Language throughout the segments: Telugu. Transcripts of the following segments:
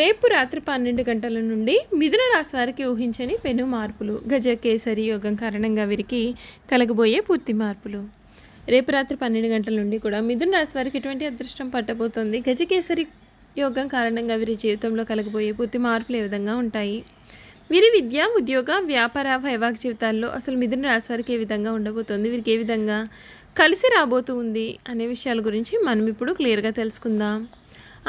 రేపు రాత్రి పన్నెండు గంటల నుండి మిథున రాశి వారికి ఊహించని పెను మార్పులు. గజ కేసరి యోగం కారణంగా వీరికి కలగబోయే పూర్తి మార్పులు. రేపు రాత్రి పన్నెండు గంటల నుండి కూడా మిథున రాశి వారికి ఎటువంటి అదృష్టం పట్టబోతోంది? గజ కేసరి యోగం కారణంగా వీరి జీవితంలో కలగబోయే పూర్తి మార్పులు ఏ విధంగా ఉంటాయి? వీరి విద్య ఉద్యోగ వ్యాపార వైవాహిక జీవితాల్లో అసలు మిథున రాశి వారికి ఏ విధంగా ఉండబోతోంది? వీరికి ఏ విధంగా కలిసి రాబోతుంది అనే విషయాల గురించి మనం ఇప్పుడు క్లియర్గా తెలుసుకుందాం.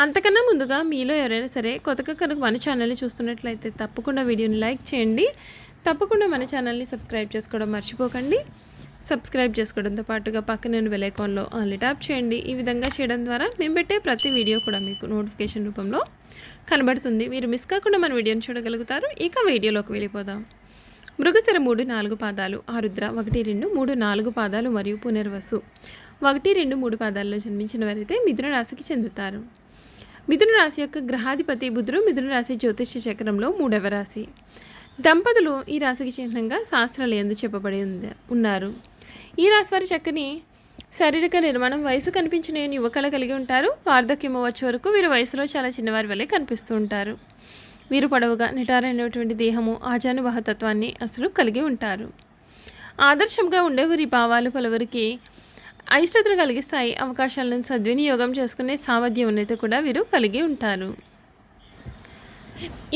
అంతకన్నా ముందుగా మీలో ఎవరైనా సరే కొత్తగా కనుక మన ఛానల్ని చూస్తున్నట్లయితే తప్పకుండా వీడియోని లైక్ చేయండి. తప్పకుండా మన ఛానల్ని సబ్స్క్రైబ్ చేసుకోవడం మర్చిపోకండి. సబ్స్క్రైబ్ చేసుకోవడంతో పాటుగా పక్కన బెల్ ఆల్ ఆన్లీ ట్యాప్ చేయండి. ఈ విధంగా చేయడం ద్వారా మేము పెట్టే ప్రతి వీడియో కూడా మీకు నోటిఫికేషన్ రూపంలో కనబడుతుంది. మీరు మిస్ కాకుండా మన వీడియోని చూడగలుగుతారు. ఇక వీడియోలోకి వెళ్ళిపోదాం. మృగశిర మూడు నాలుగు పాదాలు ఆరుద్ర ఒకటి రెండు మూడు నాలుగు పాదాలు మరియు పునర్వసు ఒకటి రెండు మూడు పాదాల్లో జన్మించిన వారైతే మిథున రాశికి చెందుతారు. మిథున రాశి యొక్క గ్రహాధిపతి బుధుడు మిథున రాశి జ్యోతిష్య చక్రంలో మూడవ రాశి. దంపతులు ఈ రాశికి చిహ్నంగా శాస్త్రాలు ఎందు చెప్పబడి ఉంది ఉన్నారు. ఈ రాశి వారి చక్కని శారీరక నిర్మాణం వయసు కనిపించిన యువకళ కలిగి ఉంటారు. వార్ధక్యం వచ్చే వరకు వీరు వయసులో చాలా చిన్నవారి వల్లే కనిపిస్తూ ఉంటారు. వీరు పొడవుగా నిటారైనటువంటి దేహము ఆజానుబాహతత్వాన్ని అసలు కలిగి ఉంటారు. ఆదర్శంగా ఉండేవారి భావాలు పలువురికి అయిష్టతను కలిగిస్తాయి. అవకాశాలను సద్వినియోగం చేసుకునే సామర్థ్యం అనేది కూడా వీరు కలిగి ఉంటారు.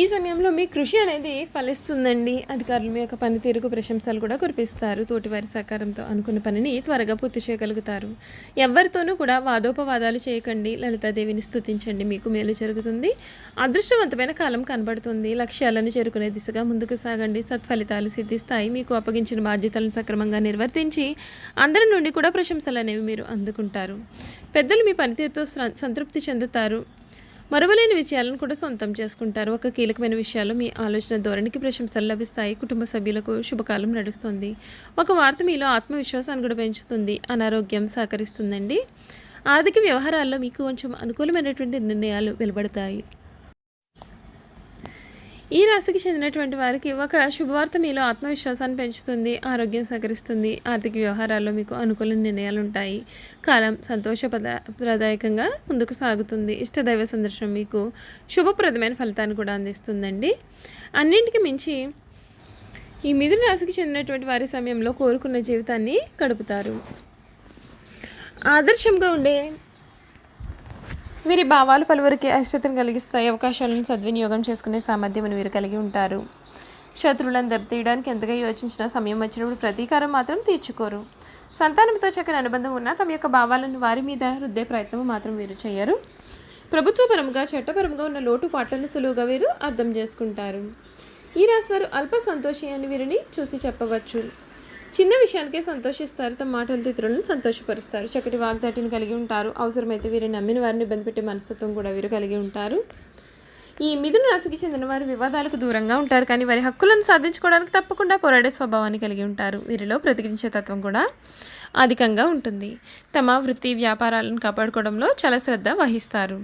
ఈ సమయంలో మీ కృషి అనేది ఫలిస్తుందండి. అధికారులు మీ యొక్క పనితీరుకు ప్రశంసలు కూడా కురిపిస్తారు. తోటివారి సహకారంతో అనుకున్న పనిని త్వరగా పూర్తి చేయగలుగుతారు. ఎవరితోనూ కూడా వాదోపవాదాలు చేయకండి. లలితాదేవిని స్తుతించండి. మీకు మేలు జరుగుతుంది. అదృష్టవంతమైన కాలం కనబడుతుంది. లక్ష్యాలను చేరుకునే దిశగా ముందుకు సాగండి. సత్ఫలితాలు సిద్ధిస్తాయి. మీకు అప్పగించిన బాధ్యతలను సక్రమంగా నిర్వర్తించి అందరి నుండి కూడా ప్రశంసలు అనేవి మీరు అందుకుంటారు. పెద్దలు మీ పనితీరుతో సంతృప్తి చెందుతారు. మరువలేని విషయాలను కూడా సొంతం చేసుకుంటారు. ఒక కీలకమైన విషయాలు మీ ఆలోచన ధోరణికి ప్రశంసలు లభిస్తాయి. కుటుంబ సభ్యులకు శుభకాలం నడుస్తుంది. ఒక వార్త మీలో ఆత్మవిశ్వాసాన్ని కూడా పెంచుతుంది. అనారోగ్యం సహకరిస్తుందండి. ఆర్థిక వ్యవహారాల్లో మీకు కొంచెం అనుకూలమైనటువంటి నిర్ణయాలు వెలువడతాయి. ఈ రాశికి చెందినటువంటి వారికి ఒక శుభవార్త మీలో ఆత్మవిశ్వాసాన్ని పెంచుతుంది ఆరోగ్యం సహకరిస్తుంది ఆర్థిక వ్యవహారాల్లో మీకు అనుకూల నిర్ణయాలు ఉంటాయి. కాలం సంతోషపద ప్రదాయకంగా ముందుకు సాగుతుంది. ఇష్టదైవ సందర్శనం మీకు శుభప్రదమైన ఫలితాన్ని కూడా అందిస్తుందండి. అన్నింటికి మించి ఈ మిథున రాశికి చెందినటువంటి వారి సమయంలో కోరుకున్న జీవితాన్ని గడుపుతారు. ఆదర్శంగా ఉండే వీరి భావాలు పలువురికి అశ్రతను కలిగిస్తాయి. అవకాశాలను సద్వినియోగం చేసుకునే సామర్థ్యం వీరు కలిగి ఉంటారు. శత్రువులను దెబ్బతీయడానికి ఎంతగా యోచించినా సమయం వచ్చినప్పుడు ప్రతీకారం మాత్రం తీర్చుకోరు. సంతానంతో చక్కని అనుబంధం ఉన్న తమ యొక్క భావాలను వారి మీద రుద్దే ప్రయత్నం మాత్రం వీరు చేయరు. ప్రభుత్వపరంగా చట్టపరంగా ఉన్న లోటు పాటలను సులువుగా వీరు అర్థం చేసుకుంటారు. ఈ రాశి వారు అల్ప సంతోషి అని వీరిని చూసి చెప్పవచ్చు. చిన్న విషయానికే సంతోషిస్తారు. తమ మాటలతో ఇతరులను సంతోషపరుస్తారు. చక్కటి వాగ్దాటిని కలిగి ఉంటారు. అవసరమైతే వీరిని నమ్మిన వారిని ఇబ్బంది పెట్టే మనస్తత్వం కూడా వీరు కలిగి ఉంటారు. ఈ మిథున రాశికి చెందిన వారు వివాదాలకు దూరంగా ఉంటారు. కానీ వారి హక్కులను సాధించుకోవడానికి తప్పకుండా పోరాడే స్వభావాన్ని కలిగి ఉంటారు. వీరిలో ప్రతిఘటించే తత్వం కూడా అధికంగా ఉంటుంది. తమ వృత్తి వ్యాపారాలను కాపాడుకోవడంలో చాలా శ్రద్ధ వహిస్తారు.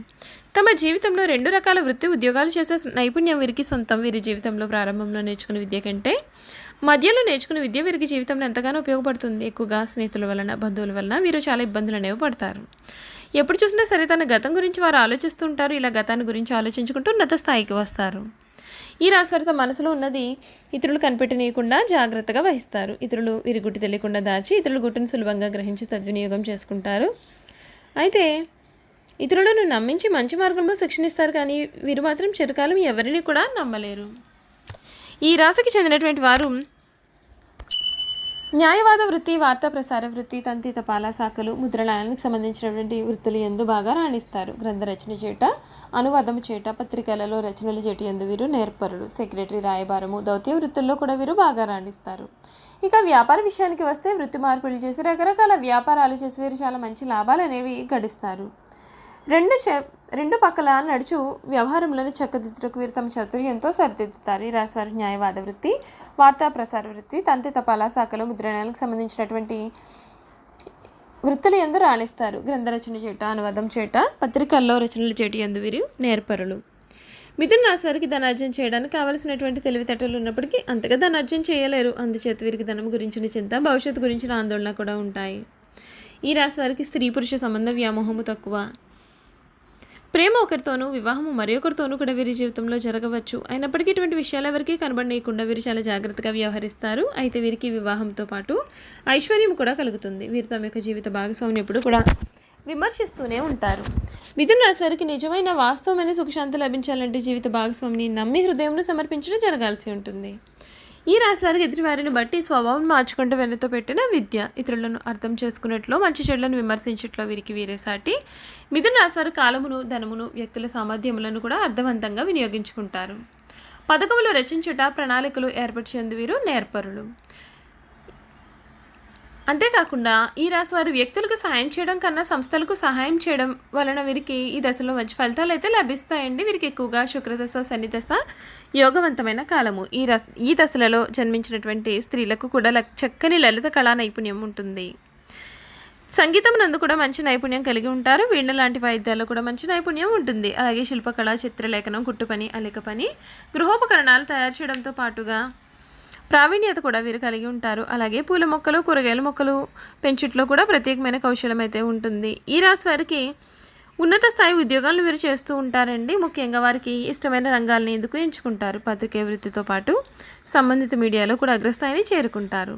తమ జీవితంలో రెండు రకాల వృత్తి ఉద్యోగాలు చేసే నైపుణ్యం వీరికి సొంతం. వీరి జీవితంలో ప్రారంభంలో నేర్చుకునే విద్య కంటే మధ్యలో నేర్చుకున్న విద్య వీరికి జీవితంలో ఎంతగానో ఉపయోగపడుతుంది. ఎక్కువగా స్నేహితుల వలన బంధువుల వలన వీరు చాలా ఇబ్బందులు అనేవి పడతారు. ఎప్పుడు చూసినా సరే తన గతం గురించి వారు ఆలోచిస్తూ ఉంటారు. ఇలా గతాన్ని గురించి ఆలోచించుకుంటూ ఉన్నత స్థాయికి వస్తారు. ఈ రాశివారిత మనసులో ఉన్నది ఇతరులు కనిపెట్టనీయకుండా జాగ్రత్తగా వహిస్తారు. ఇతరులు వీరి గుట్టి తెలియకుండా దాచి ఇతరుల గుట్టును సులభంగా గ్రహించి సద్వినియోగం చేసుకుంటారు. అయితే ఇతరులను నమ్మించి మంచి మార్గంలో శిక్షణ ఇస్తారు కానీ వీరు మాత్రం చిరకాలం ఎవరిని కూడా నమ్మలేరు. ఈ రాశికి చెందినటువంటి వారు న్యాయవాద వృత్తి వార్తా ప్రసార వృత్తి తంతి తపాలా శాఖలు ముద్రణాయానికి సంబంధించినటువంటి వృత్తులు ఎందు బాగా రాణిస్తారు. గ్రంథ రచన చేట అనువాదము చేట పత్రికలలో రచనలు చేటి ఎందు వీరు నేర్పరులు. సెక్రటరీ రాయబారము దౌత్య వృత్తుల్లో కూడా వీరు బాగా రాణిస్తారు. ఇక వ్యాపార విషయానికి వస్తే వృత్తి మార్పులు చేసి రకరకాల వ్యాపారాలు చేసి వీరు చాలా మంచి లాభాలు అనేవి గడిస్తారు. రెండు చె రెండు పక్కల నడుచు వ్యవహారంలోని చక్కదిద్దుటకు వీరు తమ చతుర్యంతో సరిదిద్దుతారు. ఈ రాశివారి న్యాయవాద వృత్తి వార్తా ప్రసార వృత్తి తంతి తపాలా శాఖలో ముద్రణాలకు సంబంధించినటువంటి వృత్తులు ఎందు రాణిస్తారు. గ్రంథరచన చేట అనువాదం చేట పత్రికల్లో రచనలు చేటి ఎందు వీరు నేర్పరులు. మిథున రాశి వారికి ధనార్జన చేయడానికి కావలసినటువంటి తెలివితేటలు ఉన్నప్పటికీ అంతగా ధనార్జన చేయలేరు. అందుచేత వీరికి ధనం గురించిన చింత భవిష్యత్తు గురించిన ఆందోళన కూడా ఉంటాయి. ఈ రాశి వారికి స్త్రీ పురుష సంబంధ వ్యామోహము తక్కువ. ప్రేమ ఒకరితోనూ వివాహము మరి ఒకరితోనూ కూడా వీరి జీవితంలో జరగవచ్చు. అయినప్పటికీ ఇటువంటి విషయాలు ఎవరికీ కనబడనీయకుండా వీరు చాలా జాగ్రత్తగా వ్యవహరిస్తారు. అయితే వీరికి వివాహంతో పాటు ఐశ్వర్యం కూడా కలుగుతుంది. వీరు తమ యొక్క జీవిత భాగస్వామిని ఎప్పుడు కూడా విమర్శిస్తూనే ఉంటారు. మిథున రాశివారికి నిజమైన వాస్తవమైన సుఖశాంతి లభించాలంటే జీవిత భాగస్వామిని నమ్మి హృదయంలో సమర్పించడం జరగాల్సి ఉంటుంది. ఈ రాశి వారికి ఎదుటివారిని బట్టి స్వభావం మార్చుకుంటూ వెనుతో పెట్టిన విద్య. ఇతరులను అర్థం చేసుకున్నట్లు మంచి చెడులను విమర్శించట్లో వీరికి వీరే సాటి. మిథున రాశి కాలమును ధనమును వ్యక్తుల సామర్థ్యములను కూడా అర్థవంతంగా వినియోగించుకుంటారు. పథకములు రచించుట ప్రణాళికలు ఏర్పరిచేందు వీరు నేర్పరులు. అంతేకాకుండా ఈ రాశి వారు వ్యక్తులకు సహాయం చేయడం కన్నా సంస్థలకు సహాయం చేయడం వలన వీరికి ఈ దశలో మంచి ఫలితాలు అయితే లభిస్తాయండి. వీరికి ఎక్కువగా శుక్రదశ శనిదశ యోగవంతమైన కాలము. ఈ ర ఈ దశలలో జన్మించినటువంటి స్త్రీలకు కూడా లక్- చక్కని లలిత కళా నైపుణ్యం ఉంటుంది. సంగీతం నందు కూడా మంచి నైపుణ్యం కలిగి ఉంటారు. వీణ లాంటి వాయిద్యాల్లో కూడా మంచి నైపుణ్యం ఉంటుంది. అలాగే శిల్పకళ చిత్రలేఖనం కుట్టుపని అలిక పని గృహోపకరణాలు తయారు చేయడంతో పాటుగా ప్రావీణ్యత కూడా వీరు కలిగి ఉంటారు. అలాగే పూల మొక్కలు కూరగాయల మొక్కలు పెంచుట్లో కూడా ప్రత్యేకమైన కౌశలం అయితే ఉంటుంది. ఈ రాశి వారికి ఉన్నత స్థాయి ఉద్యోగాలను వీరు చేస్తూ ఉంటారండి. ముఖ్యంగా వారికి ఇష్టమైన రంగాలను ఎందుకు ఎంచుకుంటారు? పత్రికే వృత్తితో పాటు సంబంధిత మీడియాలో కూడా అగ్రస్థాయిని చేరుకుంటారు.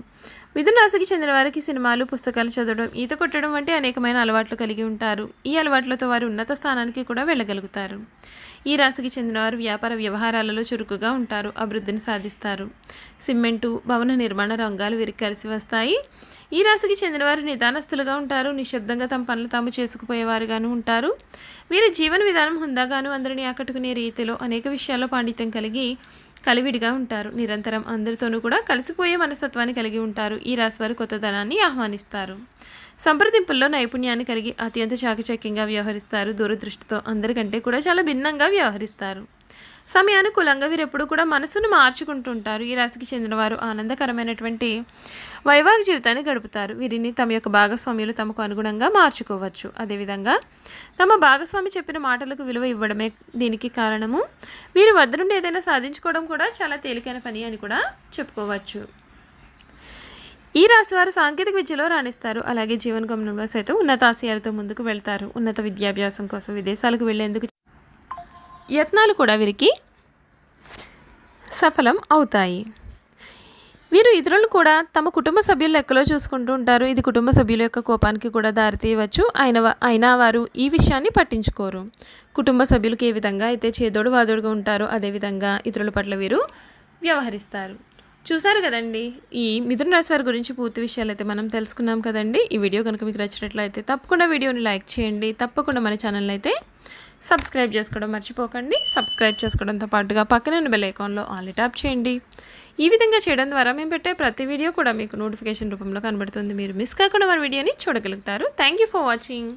మిథున రాశికి చెందిన వారికి సినిమాలు పుస్తకాలు చదవడం ఈత కొట్టడం వంటి అనేకమైన అలవాట్లు కలిగి ఉంటారు. ఈ అలవాట్లతో వారు ఉన్నత స్థానానికి కూడా వెళ్ళగలుగుతారు. ఈ రాశికి చెందినవారు వ్యాపార వ్యవహారాలలో చురుకుగా ఉంటారు అభివృద్ధిని సాధిస్తారు. సిమెంటు భవన నిర్మాణ రంగాలు వీరికి కలిసి వస్తాయి. ఈ రాశికి చెందినవారు నిదానస్తులుగా ఉంటారు నిశ్శబ్దంగా తమ పనులు తాము చేసుకుపోయేవారుగాను ఉంటారు. వీరి జీవన విధానం హుందాగాను అందరినీ ఆకట్టుకునే రీతిలో అనేక విషయాల్లో పాండిత్యం కలిగి కలివిడిగా ఉంటారు. నిరంతరం అందరితోనూ కూడా కలిసిపోయే మనస్తత్వాన్ని కలిగి ఉంటారు. ఈ రాశి వారు కొత్తదనాన్ని ఆహ్వానిస్తారు. సంప్రదింపుల్లో నైపుణ్యాన్ని కలిగి అత్యంత చాకచక్యంగా వ్యవహరిస్తారు. దూరదృష్టితో అందరికంటే కూడా చాలా భిన్నంగా వ్యవహరిస్తారు. సమయానుకూలంగా వీరు ఎప్పుడూ కూడా మనసును మార్చుకుంటుంటారు. ఈ రాశికి చెందినవారు ఆనందకరమైనటువంటి వైవాహిక జీవితాన్ని గడుపుతారు. వీరిని తమ యొక్క భాగస్వామ్యులు తమకు అనుగుణంగా మార్చుకోవచ్చు. అదేవిధంగా తమ భాగస్వామి చెప్పిన మాటలకు విలువ ఇవ్వడమే దీనికి కారణము. వీరి వద్ద నుండి ఏదైనా సాధించుకోవడం కూడా చాలా తేలికైన పని అని కూడా చెప్పుకోవచ్చు. ఈ రాశి వారు సాంకేతిక విద్యలో రాణిస్తారు. అలాగే జీవన గమనంలో సైతం ఉన్నతాశయాలతో ముందుకు వెళ్తారు. ఉన్నత విద్యాభ్యాసం కోసం విదేశాలకు వెళ్ళేందుకు యత్నాలు కూడా వీరికి సఫలం అవుతాయి. వీరు ఇతరులను కూడా తమ కుటుంబ సభ్యుల లెక్కలో చూసుకుంటూ ఉంటారు. ఇది కుటుంబ సభ్యుల యొక్క కోపానికి కూడా దారితీయవచ్చు. అయిన అయినా వారు ఈ విషయాన్ని పట్టించుకోరు. కుటుంబ సభ్యులకు ఏ విధంగా అయితే చేదోడు వాదోడుగా ఉంటారో అదేవిధంగా ఇతరుల పట్ల వీరు వ్యవహరిస్తారు. చూసారు కదండి ఈ మిథున రాశి వారి గురించి పూర్తి విషయాలు అయితే మనం తెలుసుకున్నాం కదండి. ఈ వీడియో కనుక మీకు నచ్చినట్లయితే తప్పకుండా వీడియోని లైక్ చేయండి. తప్పకుండా మన ఛానల్ అయితే సబ్స్క్రైబ్ చేసుకోవడం మర్చిపోకండి. సబ్స్క్రైబ్ చేసుకోవడంతో పాటుగా పక్కనే ఉన్న బెల్ ఐకాన్లో ఆల్ ట్యాప్ చేయండి. ఈ విధంగా చేయడం ద్వారా మేము పెట్టే ప్రతి వీడియో కూడా మీకు నోటిఫికేషన్ రూపంలో కనబడుతుంది. మీరు మిస్ కాకుండా మన వీడియోని చూడగలుగుతారు. Thank you for watching.